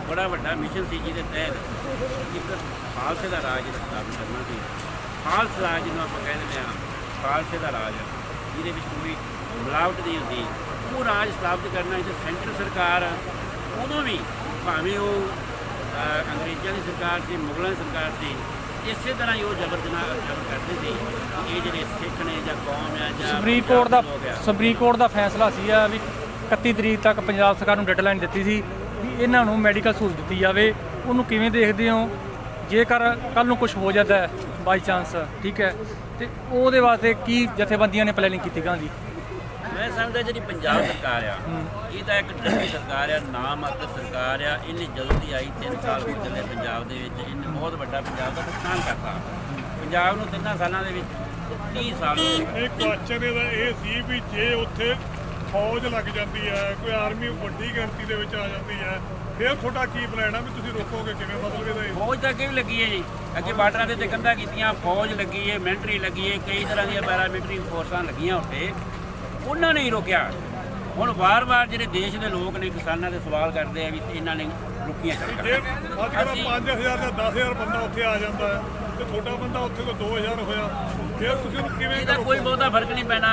ਬੜਾ ਵੱਡਾ ਮਿਸ਼ਨ ਸੀ ਜਿਹਦੇ ਤਹਿਤ ਇੱਕ ਖਾਲਸੇ ਦਾ ਰਾਜ ਦਾ ਸਥਾਪਨ ਕਰਨਾ ਸੀ। ਖਾਲਸਾ ਰਾਜ ਜਿਹਨੂੰ ਆਪਾਂ ਕਹਿ ਦਿੰਦੇ ਹਾਂ ਖਾਲਸੇ ਦਾ ਰਾਜ। ਜਿਹਦੇ ਵਿੱਚ ਕੋਈ ਮਿਲਾਵਟ ਨਹੀਂ ਹੁੰਦੀ। ਉਹ ਰਾਜ ਸਥਾਪਿਤ ਕਰਨਾ ਤੇ ਸੈਂਟਰ ਸਰਕਾਰ ਉਦੋਂ ਵੀ ਭਾਵੇਂ ਉਹ ਅੰਗਰੇਜ਼ਾਂ ਦੀ ਸਰਕਾਰ ਸੀ ਮੁਗਲਾਂ ਦੀ ਸਰਕਾਰ ਸੀ ਇਸੇ ਤਰ੍ਹਾਂ ਹੀ ਉਹ ਜ਼ਬਰ ਜਨਾਹ ਜ਼ਬਰ ਕਰਦੇ ਸੀ। ਇਹ ਜਿਹੜੇ ਸਿੱਖ ਨੇ ਜਾਂ ਕੌਮ ਹੈ ਜਾਂ ਸੁਪਰੀਮ ਕੋਰਟ ਦਾ ਆ, ਸੁਪਰੀਮ ਕੋਰਟ ਦਾ ਫੈਸਲਾ ਸੀ ਆ ਵੀ 31 ਤਰੀਕ ਤੱਕ ਪੰਜਾਬ ਸਰਕਾਰ ਨੂੰ ਡੈਡਲਾਈਨ ਦਿੱਤੀ ਸੀ। ਵੀ ਇਹਨਾਂ ਨੂੰ ਮੈਡੀਕਲ ਸਹੂਲਤ ਦਿੱਤੀ ਜਾਵੇ। ਉਹਨੂੰ ਕਿਵੇਂ ਦੇਖਦੇ ਹੋ? ਜੇਕਰ ਕੱਲ ਨੂੰ ਕੁਝ ਹੋ ਜਾਂਦਾ ਹੈ ਬਾਈ ਚਾਂਸ ਠੀਕ ਹੈ ਤੇ ਉਹਦੇ ਵਾਸਤੇ ਕੀ ਜਥੇਬੰਦੀਆਂ ਨੇ ਪਲੈਨਿੰਗ ਕੀਤੀ ਗਾਂ ਦੀ ਮੈਂ ਸਮਝਦਾ ਜਿਹੜੀ ਪੰਜਾਬ ਸਰਕਾਰ ਆ ਇਹ ਤਾਂ ਇੱਕ ਡੱਡੀ ਸਰਕਾਰ ਆ ਨਾਮ ਮਾਤਰ ਸਰਕਾਰ ਆ। ਇਹਨੇ ਜਦੋਂ ਦੀ ਆਈ 3 ਸਾਲ ਹੋ ਚੱਲੇ ਪੰਜਾਬ ਦੇ ਵਿੱਚ। ਇਹਨੇ ਬਹੁਤ ਵੱਡਾ ਪੰਜਾਬ ਦਾ ਨੁਕਸਾਨ ਕਰਤਾ। ਪੰਜਾਬ ਨੂੰ ਤਿੰਨਾਂ ਸਾਲਾਂ ਦੇ ਵਿੱਚ 30 ਸਾਲ ਗਏ ਇਹ ਕੁਐਸਚਨ ਇਹਦਾ ਇਹ ਸੀ ਵੀ ਜੇ ਉੱਥੇ ਫੌਜ ਲੱਗ ਜਾਂਦੀ ਹੈ ਕੋਈ ਆਰਮੀ ਵੱਡੀ ਗਿਣਤੀ ਦੇ ਵਿੱਚ ਆ ਜਾਂਦੀ ਹੈ। ਫਿਰ ਤੁਹਾਡਾ ਕੀ ਪਲਾਨ ਆ ਵੀ ਤੁਸੀਂ ਰੋਕੋਗੇ ਕਿਵੇਂ? ਮਤਲਬ ਇਹਦਾ ਇਹ? ਫੌਜ ਤਾਂ ਅੱਗੇ ਵੀ ਲੱਗੀ ਹੈ ਜੀ। ਅੱਗੇ ਬਾਰਡਰਾਂ ਦੇ ਉੱਤੇ ਕੰਧਾਂ ਕੀਤੀਆਂ ਫੌਜ ਲੱਗੀ ਹੈ ਮਿਲਟਰੀ ਲੱਗੀ ਹੈ ਕਈ ਤਰ੍ਹਾਂ ਦੀਆਂ ਪੈਰਾਮਿਲਟਰੀ ਫੋਰਸਾਂ ਲੱਗੀਆਂ ਉੱਤੇ ਉਹਨਾਂ ਨੇ ਹੀ ਰੋਕਿਆ। ਹੁਣ ਵਾਰ-ਵਾਰ ਜਿਹੜੇ ਦੇਸ਼ ਦੇ ਲੋਕ ਨੇ ਕਿਸਾਨਾਂ ਦੇ ਸਵਾਲ ਕਰਦੇ ਆ ਵੀ ਇਹਨਾਂ ਨੇ ਰੁਕੀਆਂ ਜੇ ਸੜਕਾਂ ਅੱਜ ਕੱਲ੍ਹ ਅਸੀਂ 5000 ਜਾਂ 10000 ਬੰਦਾ ਉੱਥੇ ਆ ਜਾਂਦਾ ਹੈ ਤੇ ਤੁਹਾਡਾ ਬੰਦਾ ਉੱਥੇ ਕੋਈ 2000 ਹੋਇਆ। ਫਿਰ ਤੁਸੀਂ ਉਹਨੂੰ ਕਿਵੇਂ ਇਹਦਾ ਕੋਈ ਬਹੁਤਾ ਫ਼ਰਕ ਨਹੀਂ ਪੈਣਾ।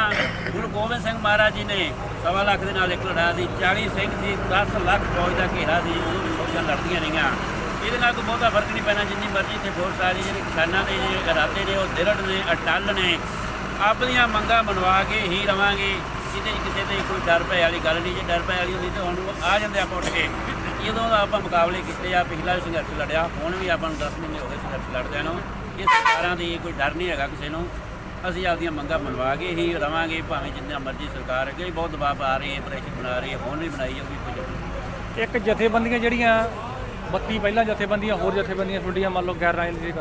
ਗੁਰੂ ਗੋਬਿੰਦ ਸਿੰਘ ਮਹਾਰਾਜ ਜੀ ਨੇ ਸਵਾ ਲੱਖ ਦੇ ਨਾਲ ਇੱਕ ਲੜਾਇਆ ਸੀ 40 ਸਿੰਘ ਸੀ 10 ਲੱਖ ਫੌਜ ਦਾ ਘੇਰਾ ਸੀ ਵੀ ਫੌਜਾਂ ਲੜਦੀਆਂ ਰਹੀਆਂ। ਇਹਦੇ ਨਾਲ ਕੋਈ ਬਹੁਤਾ ਫ਼ਰਕ ਨਹੀਂ ਪੈਣਾ ਜਿੰਨੀ ਮਰਜ਼ੀ ਇੱਥੇ ਫੋਰਸ ਆ ਜੀ ਜਿਹੜੇ ਕਿਸਾਨਾਂ ਦੇ ਜਿਹੜੇ ਇਰਾਦੇ ਨੇ ਉਹ ਦ੍ਰਿੜ ਨੇ ਅਟੱਲ ਨੇ ਆਪਣੀਆਂ ਮੰਗਾਂ ਮਨਵਾ ਕੇ ਹੀ ਰਵਾਂਗੇ। ਇਹਦੇ ਕਿਸੇ ਤੇ ਕੋਈ ਡਰ ਭੈ ਵਾਲੀ ਗੱਲ ਨਹੀਂ ਜੇ ਡਰ ਭੈ ਵਾਲੀ ਹੁੰਦੀ ਤਾਂ ਹੁਣ ਉਹ ਆ ਜਾਂਦੇ ਆਪਾਂ ਉੱਠ ਕੇ। ਜਦੋਂ ਆਪਾਂ ਮੁਕਾਬਲੇ ਕੀਤੇ ਆ ਪਿਛਲਾ ਸੰਘਰਸ਼ ਲੜਿਆ ਹੁਣ ਵੀ ਆਪਾਂ ਨੂੰ 10 ਮਹੀਨੇ ਹੋ ਗਏ ਸੰਘਰਸ਼ ਲੜਦਿਆਂ ਨੂੰ। ਇਹ ਸਰਕਾਰਾਂ ਦੀ ਕੋਈ ਡਰ ਨਹੀਂ ਹੈਗਾ ਕਿਸੇ ਨੂੰ। ਅਸੀਂ ਆਪਦੀਆਂ ਮੰਗਾਂ ਮਨਵਾ ਕੇ ਹੀ ਰਵਾਂਗੇ ਭਾਵੇਂ ਜਿੰਨਾ ਮਰਜ਼ੀ ਸਰਕਾਰ ਅੱਗੇ ਬਹੁਤ ਦਬਾਅ ਪਾ ਰਹੀ ਹੈ ਪ੍ਰੈਸ਼ਰ ਬਣਾ ਰਹੀ ਹੈ ਹੁਣ ਵੀ ਬਣਾਈ ਜਾਊਗੀ ਕੁਝ ਇੱਕ ਜਥੇਬੰਦੀਆਂ ਜਿਹੜੀਆਂ 32 ਪਹਿਲਾਂ ਜਥੇਬੰਦੀਆਂ ਹੋਰ ਜਥੇਬੰਦੀਆਂ ਤੁਹਾਡੀਆਂ ਮੰਨ ਲਓ ਗੈਰ ਰਾਜਨੀਤਿਕ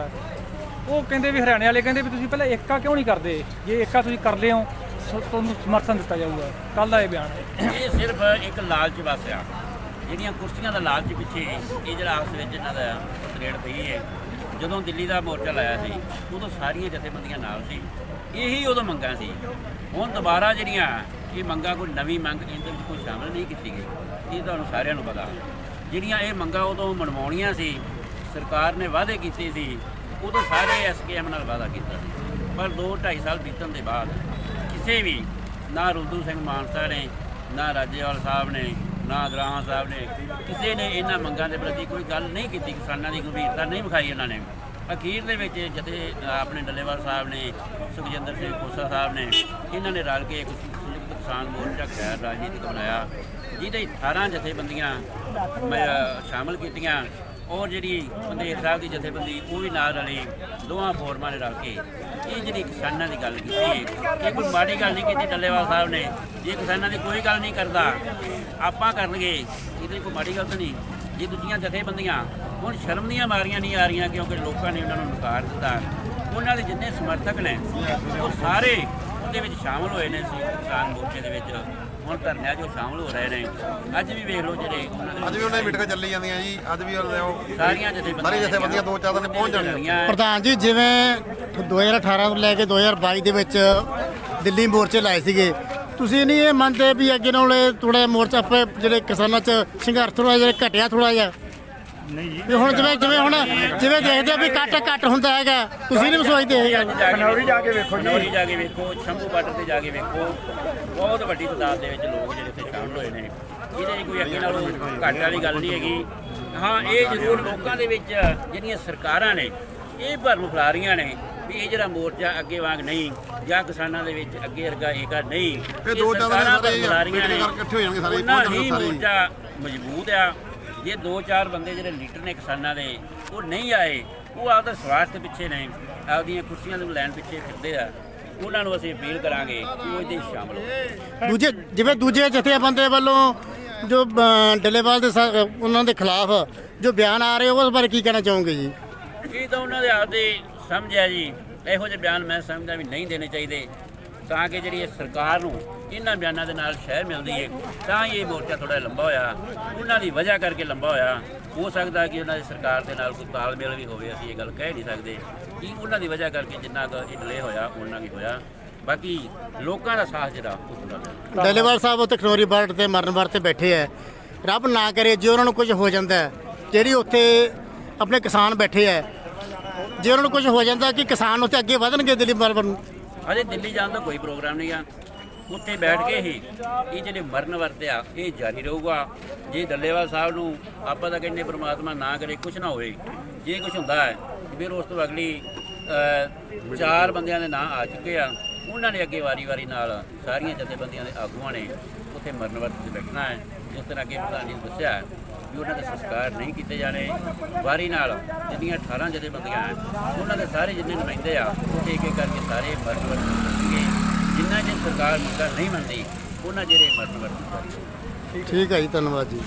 ਉਹ ਕਹਿੰਦੇ ਵੀ ਹਰਿਆਣੇ ਵਾਲੇ ਕਹਿੰਦੇ ਵੀ ਤੁਸੀਂ ਪਹਿਲਾਂ ਏਕਾ ਕਿਉਂ ਨਹੀਂ ਕਰਦੇ? ਜੇ ਏਕਾ ਤੁਸੀਂ ਕਰਦੇ ਹੋ ਸੋ ਤੁਹਾਨੂੰ ਸਮਰਥਨ ਦਿੱਤਾ ਜਾਊਗਾ। ਕੱਲ ਦਾ ਇਹ ਬਿਆਨ ਇਹ ਸਿਰਫ ਇੱਕ ਲਾਲਚ ਬਸ ਆ। ਜਿਹੜੀਆਂ ਕੁਰਸੀਆਂ ਦਾ ਲਾਲਚ ਪਿੱਛੇ ਇਹ ਜਿਹੜਾ ਆਪਸ ਵਿੱਚ ਇਹਨਾਂ ਦਾ ਤਰੇੜ ਪਈ ਹੈ ਜਦੋਂ ਦਿੱਲੀ ਦਾ ਮੋਰਚਾ ਲਾਇਆ ਸੀ, ਉਦੋਂ ਸਾਰੀਆਂ ਜਥੇਬੰਦੀਆਂ ਨਾਲ ਸੀ। ਇਹੀ ਉਦੋਂ ਮੰਗਾਂ ਸੀ। ਹੁਣ ਦੁਬਾਰਾ ਜਿਹੜੀਆਂ ਇਹ ਮੰਗਾਂ ਕੋਈ ਨਵੀਂ ਮੰਗ ਇਹਦੇ ਵਿੱਚ ਕੋਈ ਸ਼ਾਮਲ ਨਹੀਂ ਕੀਤੀ ਗਈ, ਇਹ ਤੁਹਾਨੂੰ ਸਾਰਿਆਂ ਨੂੰ ਪਤਾ। ਜਿਹੜੀਆਂ ਇਹ ਮੰਗਾਂ ਉਦੋਂ ਮਨਵਾਉਣੀਆਂ ਸੀ, ਸਰਕਾਰ ਨੇ ਵਾਅਦੇ ਕੀਤੇ ਸੀ, ਉਦੋਂ ਸਾਰੇ ਐਸਕੇਐਮ ਨਾਲ ਵਾਅਦਾ ਕੀਤਾ ਸੀ। ਪਰ 2 2.5 ਸਾਲ ਬੀਤਣ ਦੇ ਬਾਅਦ ਕਿਸੇ ਵੀ, ਨਾ ਰੁੱਦੂ ਸਿੰਘ ਮਾਨਸਾ ਨੇ, ਨਾ ਰਾਜੇਵਾਲ ਸਾਹਿਬ ਨੇ ਨਾ ਗਰਾਹਾਂ ਸਾਹਿਬ ਨੇ, ਕਿਸੇ ਨੇ ਇਹਨਾਂ ਮੰਗਾਂ ਦੇ ਪ੍ਰਤੀ ਕੋਈ ਗੱਲ ਨਹੀਂ ਕੀਤੀ, ਕਿਸਾਨਾਂ ਦੀ ਗੰਭੀਰਤਾ ਨਹੀਂ ਵਿਖਾਈ ਇਹਨਾਂ ਨੇ। ਅਖੀਰ ਦੇ ਵਿੱਚ ਜਥੇ ਆਪਣੇ ਡੱਲੇਵਾਲ ਸਾਹਿਬ ਨੇ, ਸੁਖਜਿੰਦਰ ਸਿੰਘ ਕੋਸਾ ਸਾਹਿਬ ਨੇ, ਇਹਨਾਂ ਨੇ ਰਲ ਕੇ ਇੱਕ ਸੰਯੁਕਤ ਕਿਸਾਨ ਮੋਰਚਾ ਖੈਰ ਰਾਜਨੀਤਿਕ ਬਣਾਇਆ, ਜਿਹਦੇ 18 ਜਥੇਬੰਦੀਆਂ ਮ- ਸ਼ਾਮਲ ਕੀਤੀਆਂ। ਔਰ ਜਿਹੜੀ ਬੰਦੇਖ ਸਾਹਿਬ ਦੀ ਜਥੇਬੰਦੀ, ਉਹ ਵੀ ਨਾਲ ਰਲੀ ਦੋਵਾਂ ਫੋਰਮਾਂ ਨੇ ਰਲ ਕੇ। ਇਹ ਜਿਹੜੀ ਕਿਸਾਨਾਂ ਦੀ ਗੱਲ ਕੀਤੀ ਹੈ ਇਹ ਕੋਈ ਮਾੜੀ ਗੱਲ ਨਹੀਂ ਕੀਤੀ ਡੱਲੇਵਾਲ ਸਾਹਿਬ ਨੇ, ਜੇ ਕਿਸਾਨਾਂ ਦੀ ਕੋਈ ਗੱਲ ਨਹੀਂ ਕਰਦਾ, ਆਪਾਂ ਕਰਨਗੇ, ਇਹਦੇ ਕੋਈ ਮਾੜੀ ਗੱਲ ਤਾਂ ਨਹੀਂ। ਜੇ ਦੂਜੀਆਂ ਜਥੇਬੰਦੀਆਂ ਹੁਣ ਸ਼ਰਮ ਦੀਆਂ ਮਾਰੀਆਂ ਨਹੀਂ ਆ ਰਹੀਆਂ, ਕਿਉਂਕਿ ਲੋਕਾਂ ਨੇ ਉਹਨਾਂ ਨੂੰ ਨਕਾਰ ਦਿੱਤਾ। ਉਹਨਾਂ ਦੇ ਜਿੰਨੇ ਸਮਰਥਕ ਨੇ, ਉਹ ਸਾਰੇ ਉਹਦੇ ਵਿੱਚ ਸ਼ਾਮਲ ਹੋਏ ਨੇ ਸੀ, ਕਿਸਾਨ ਮੋਰਚੇ ਦੇ ਵਿੱਚ। ਹੁਣ ਧਰਨਿਆਂ 'ਚ ਸ਼ਾਮਲ ਹੋ ਰਹੇ ਨੇ ਅੱਜ ਵੀ ਵੇਖ ਲਓ ਜਿਹੜੇ ਅੱਜ ਵੀ ਉਹਨਾਂ ਦੀ ਮੀਟਿੰਗਾਂ ਚੱਲੀ ਜਾਂਦੀਆਂ ਜੀ ਅੱਜ ਵੀ ਉਹ ਸਾਰੀਆਂ ਜਥੇਬੰਦੀਆਂ ਸਾਰੀ ਜਥੇਬੰਦੀਆਂ ਦੋ ਚਾਰ ਦਿਨ ਪਹੁੰਚ ਜਾਣੀਆਂ। ਪ੍ਰਧਾਨ ਜੀ ਜਿਵੇਂ 2018 ਤੋਂ ਲੈ ਕੇ 2022 ਦੇ ਵਿੱਚ ਦਿੱਲੀ ਮੋਰਚੇ ਲਾਏ ਸੀਗੇ ਤੁਸੀਂ ਨਹੀਂ ਇਹ ਮੰਨਦੇ ਵੀ ਅੱਗੇ ਨਾਲੋਂ ਥੋੜਾ ਮੋਰਚਾ ਆਪਣੇ ਜਿਹੜੇ ਕਿਸਾਨਾਂ 'ਚ ਸੰਘਰਸ਼ ਥੋੜਾ ਜਿਹਾ ਘਟਿਆ ਥੋੜਾ ਜਿਹਾ ਨਹੀਂ ਵੀ ਹੁਣ ਜਿਵੇਂ ਜਿਵੇਂ ਹੁਣ ਜਿਵੇਂ ਦੇਖਦੇ ਆ ਵੀ ਕੱਟ ਕੱਟ ਹੁੰਦਾ ਹੈਗਾ ਤੁਸੀਂ ਨਹੀਂ ਸੋਚਦੇ ਹੈਗਾ। ਖਨੌਰੀ ਜਾ ਕੇ ਵੇਖੋ ਜੀ। ਖਨੌਰੀ ਜਾ ਕੇ ਵੇਖੋ ਸ਼ੰਭੂ ਬਾਰਡਰ ਤੇ ਜਾ ਕੇ ਵੇਖੋ। ਬਹੁਤ ਵੱਡੀ ਤਾਦਾਦ ਦੇ ਵਿੱਚ ਲੋਕ ਜਿਹੜੇ ਇੱਥੇ ਸ਼ਾਮਲ ਹੋਏ ਨੇ। ਇਹਦੇ ਕੋਈ ਅੱਗੇ ਨਾਲੋਂ ਘੱਟ ਵਾਲੀ ਗੱਲ ਨਹੀਂ ਹੈਗੀ। ਹਾਂ ਇਹ ਜ਼ਰੂਰ ਲੋਕਾਂ ਦੇ ਵਿੱਚ ਜਿਹੜੀਆਂ ਸਰਕਾਰਾਂ ਨੇ ਇਹ ਭਰਮ ਫੈਲਾ ਰਹੀਆਂ ਨੇ ਵੀ ਇਹ ਜਿਹੜਾ ਮੋਰਚਾ ਅੱਗੇ ਵਾਂਗ ਨਹੀਂ ਜਾਂ ਕਿਸਾਨਾਂ ਦੇ ਵਿੱਚ ਅੱਗੇ ਵਰਗਾ ਏਕਾ ਨਹੀਂ ਇਹ ਦੋ ਨੇ। ਇਕੱਠੇ ਜਾਣਗੇ ਸਾਰੇ, ਪਹੁੰਚ ਹੀ ਜਾਣਗੇ ਸਾਰੇ। ਮੋਰਚਾ ਮਜ਼ਬੂਤ ਆ। ਜੇ ਦੋ ਚਾਰ ਬੰਦੇ ਜਿਹੜੇ ਲੀਡਰ ਨੇ ਕਿਸਾਨਾਂ ਦੇ ਉਹ ਨਹੀਂ ਆਏ ਉਹ ਆਪਦਾ ਸਵਾਰਥ ਪਿੱਛੇ ਨੇ ਆਪਦੀਆਂ ਕੁਰਸੀਆਂ ਨੂੰ ਲੈਣ ਪਿੱਛੇ ਫਿਰਦੇ ਆ ਉਹਨਾਂ ਨੂੰ ਅਸੀਂ ਅਪੀਲ ਕਰਾਂਗੇ ਕਿ ਉਹ ਇਹਦੇ ਸ਼ਾਮਲ ਹੋਣ। ਦੂਜੇ ਜਿਵੇਂ ਦੂਜੇ ਜਥੇਬੰਦੇ ਵੱਲੋਂ ਜੋ ਡੱਲੇਵਾਲ ਦੇ ਉਹਨਾਂ ਦੇ ਖਿਲਾਫ ਜੋ ਬਿਆਨ ਆ ਰਹੇ ਉਸ ਬਾਰੇ ਕੀ ਕਹਿਣਾ ਚਾਹੋਗੇ ਜੀ? ਇਹ ਤਾਂ ਉਹਨਾਂ ਦੇ ਆਪਦੇ ਸਮਝਿਆ ਜੀ। ਇਹੋ ਜਿਹੇ ਬਿਆਨ ਮੈਂ ਸਮਝਦਾ ਵੀ ਨਹੀਂ ਦੇਣੇ ਚਾਹੀਦੇ ਤਾਂ ਕਿ ਜਿਹੜੀ ਇਹ ਸਰਕਾਰ ਨੂੰ ਇਹਨਾਂ ਬਿਆਨਾਂ ਦੇ ਨਾਲ ਸ਼ਹਿ ਮਿਲਦੀ ਹੈ ਤਾਂ ਇਹ ਮੋਰਚਾ ਥੋੜਾ ਲੰਬਾ ਹੋਇਆ। ਉਹਨਾਂ ਦੀ ਵਜ੍ਹਾ ਕਰਕੇ ਲੰਬਾ ਹੋਇਆ। ਹੋ ਸਕਦਾ ਕਿ ਉਹਨਾਂ ਦੀ ਸਰਕਾਰ ਦੇ ਨਾਲ ਕੋਈ ਤਾਲਮੇਲ ਵੀ ਹੋਵੇ ਅਸੀਂ ਇਹ ਗੱਲ ਕਹਿ ਨਹੀਂ ਸਕਦੇ। ਕਿ ਉਹਨਾਂ ਦੀ ਵਜ੍ਹਾ ਕਰਕੇ ਜਿੰਨਾ ਕੁ ਡਿਲੇ ਹੋਇਆ ਉਹਨਾਂ ਕੀ ਹੋਇਆ। ਬਾਕੀ ਲੋਕਾਂ ਦਾ ਸਾਥ ਜਿਹੜਾ ਉਹ ਪੂਰਾ ਮਿਲਿਆ ਡੱਲੇਵਾਲ ਸਾਹਿਬ ਉੱਥੇ ਖਨੌਰੀ ਬਾਰਡਰ ਤੇ ਮਰਨ ਵਰ ਤੇ ਬੈਠੇ ਐ। ਰੱਬ ਨਾ ਕਰੇ ਜੇ ਉਹਨਾਂ ਨੂੰ ਕੁਝ ਹੋ ਜਾਂਦਾ ਜਿਹੜੀ ਉੱਥੇ ਆਪਣੇ ਕਿਸਾਨ ਬੈਠੇ ਐ ਜੇ ਉਹਨਾਂ ਨੂੰ ਕੁਝ ਹੋ ਜਾਂਦਾ ਕਿ ਕਿਸਾਨ ਉੱਥੇ ਅੱਗੇ ਵਧਣਗੇ ਦਿੱਲੀ ਬਾਰਡਰ ਨੂੰ? ਅਜੇ ਦਿੱਲੀ ਜਾਣ ਦਾ ਕੋਈ ਪ੍ਰੋਗਰਾਮ ਨਹੀਂ ਆ। ਉੱਥੇ ਬੈਠ ਕੇ ਹੀ ਇਹ ਜਿਹੜੇ ਮਰਨ ਵਰਤੇ ਆ, ਇਹ ਜਾਰੀ ਰਹੂਗਾ। ਜੇ ਡੱਲੇਵਾਲ ਸਾਹਿਬ ਨੂੰ ਆਪਾਂ ਤਾਂ ਕਹਿੰਦੇ ਪ੍ਰਮਾਤਮਾ ਨਾ ਕਰੇ ਕੁਝ ਨਾ ਹੋਵੇ। ਜੇ ਕੁਝ ਹੁੰਦਾ ਹੈ ਫਿਰ ਉਸ ਤੋਂ ਅਗਲੀ ਚਾਰ ਬੰਦਿਆਂ ਦੇ ਨਾਂ ਆ ਚੁੱਕੇ ਆ। ਉਹਨਾਂ ਨੇ ਅੱਗੇ ਵਾਰੀ-ਵਾਰੀ ਨਾਲ ਸਾਰੀਆਂ ਜਥੇਬੰਦੀਆਂ ਦੇ ਆਗੂਆਂ ਨੇ ਉੱਥੇ ਮਰਨ ਵਰਤ ਤੇ ਬੈਠਣਾ ਹੈ। ਜਿਸ ਤਰ੍ਹਾਂ ਅੱਗੇ ਪ੍ਰਧਾਨ ਜੀ ਨੇ ਦੱਸਿਆ ਵੀ ਉਹਨਾਂ ਦੇ ਸੰਸਕਾਰ ਨਹੀਂ ਕੀਤੇ ਜਾਣੇ। ਵਾਰੀ ਨਾਲ ਜਿੰਨੀਆਂ 18 ਜਥੇਬੰਦੀਆਂ ਹੈ, ਉਹਨਾਂ ਦੇ ਸਾਰੇ ਜਿੰਨੇ ਨੁਮਾਇੰਦੇ ਆ, ਉੱਥੇ ਇੱਕ ਇੱਕ ਕਰਕੇ ਸਾਰੇ ਮਰਨ ਵਰਤ ਜਿੰਨਾ ਜੇ ਸਰਕਾਰ ਮੁੱਦਾ ਨਹੀਂ ਮੰਨਦੀ, ਉਹਨਾਂ ਜਿਹੜੇ ਮਰਨ ਵਰਤ ਠੀਕ ਹੈ ਜੀ, ਧੰਨਵਾਦ ਜੀ।